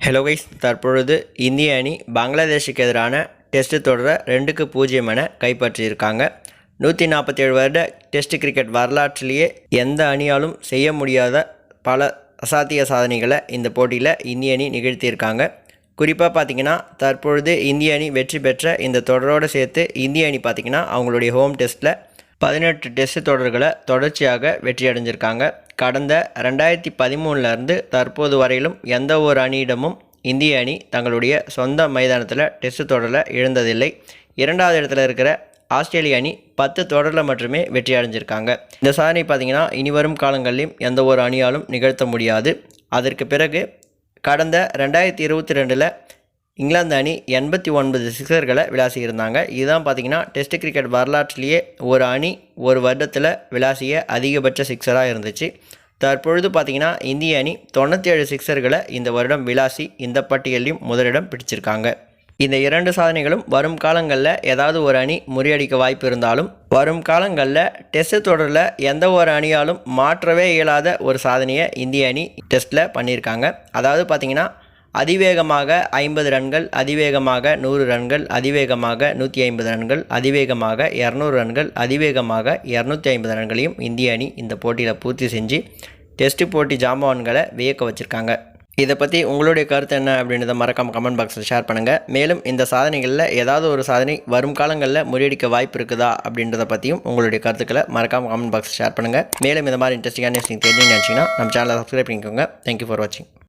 Hello guys தற்பொழுது இந்திய அணி பங்களாதேஷுக்கு எதிரான டெஸ்ட் தொடரை ரெண்டுக்கு பூஜ்ஜியம் என கைப்பற்றியிருக்காங்க. நூற்றி நாற்பத்தேழு வருட டெஸ்ட் கிரிக்கெட் வரலாற்றிலேயே எந்த அணியாலும் செய்ய முடியாத பல அசாத்திய சாதனைகளை இந்த போட்டியில் இந்திய அணி நிகழ்த்தியிருக்காங்க. குறிப்பாக பார்த்தீங்கன்னா தற்பொழுது இந்திய அணி வெற்றி பெற்ற இந்த தொடரோடு சேர்த்து இந்திய அணி பார்த்திங்கன்னா அவங்களுடைய ஹோம் டெஸ்ட்டில் பதினெட்டு டெஸ்ட் தொடர்களை தொடர்ச்சியாக வெற்றியடைஞ்சிருக்காங்க. கடந்த ரெண்டாயிரத்தி பதிமூணுலேருந்து தற்போது வரையிலும் எந்த ஒரு அணியிடமும் இந்திய அணி தங்களுடைய சொந்த மைதானத்தில் டெஸ்ட் தொடரில் இழந்ததில்லை இரண்டாவது இடத்துல இருக்கிற ஆஸ்திரேலிய அணி பத்து தொடரில் மட்டுமே வெற்றி அடைஞ்சிருக்காங்க இந்த சாதனை பார்த்திங்கன்னா இனிவரும் காலங்களிலும் எந்த ஒரு அணியாலும் நிகழ்த்த முடியாது. அதற்கு பிறகு கடந்த ரெண்டாயிரத்தி இருபத்தி ரெண்டில் இங்கிலாந்து அணி எண்பத்தி ஒன்பது சிக்ஸர்களை விளாசியிருந்தாங்க. இதுதான் பார்த்தீங்கன்னா டெஸ்ட் கிரிக்கெட் வரலாற்றிலேயே ஒரு அணி ஒரு வருடத்தில் விளாசிய அதிகபட்ச சிக்ஸராக இருந்துச்சு. தற்பொழுது பார்த்தீங்கன்னா இந்திய அணி தொண்ணூற்றி ஏழு சிக்ஸர்களை இந்த வருடம் விளாசி இந்த பட்டியலையும் முதலிடம் பிடிச்சிருக்காங்க. இந்த இரண்டு சாதனைகளும் வரும் காலங்களில் ஏதாவது ஒரு அணி முறியடிக்க வாய்ப்பு இருந்தாலும் வரும் காலங்களில் டெஸ்ட் தொடரில் எந்த ஒரு அணியாலும் மாற்றவே இயலாத ஒரு சாதனையை இந்திய அணி டெஸ்ட்டில் பண்ணியிருக்காங்க. அதாவது பார்த்திங்கன்னா அதிவேகமாக ஐம்பது ரன்கள் அதிவேகமாக நூறு ரன்கள் அதிவேகமாக நூற்றி ஐம்பது ரன்கள் அதிவேகமாக இரநூறு ரன்கள் அதிவேகமாக இரநூத்தி ஐம்பது ரன்களையும் இந்திய அணி இந்த போட்டியில் பூர்த்தி செஞ்சு டெஸ்ட் போட்டி ஜாம்பவான்களை வியக்க வச்சுருக்காங்க. இதை பற்றி உங்களுடைய கருத்து என்ன அப்படின்றத மறக்காம கமெண்ட் பாக்ஸில் ஷேர் பண்ணுங்கள் மேலும் இந்த சாதனைகளில் ஏதாவது ஒரு சாதனை வரும் காலங்களில் முறியடிக்க வாய்ப்பு இருக்குதா அப்படின்றத பற்றியும் உங்களுடைய கருத்துக்களை மறக்காம கமெண்ட் பாக்ஸில் ஷேர் பண்ணுங்கள் மேலும் இந்த மாதிரி இன்ட்ரெஸ்டிங்கான நியூஸ் நீங்கள் தெரிஞ்சுன்னு நினச்சிங்கன்னா நம்ம சேனலை சப்ஸ்கிரைப் பண்ணிக்கோங்க. தேங்க்யூ ஃபார் வாட்சிங்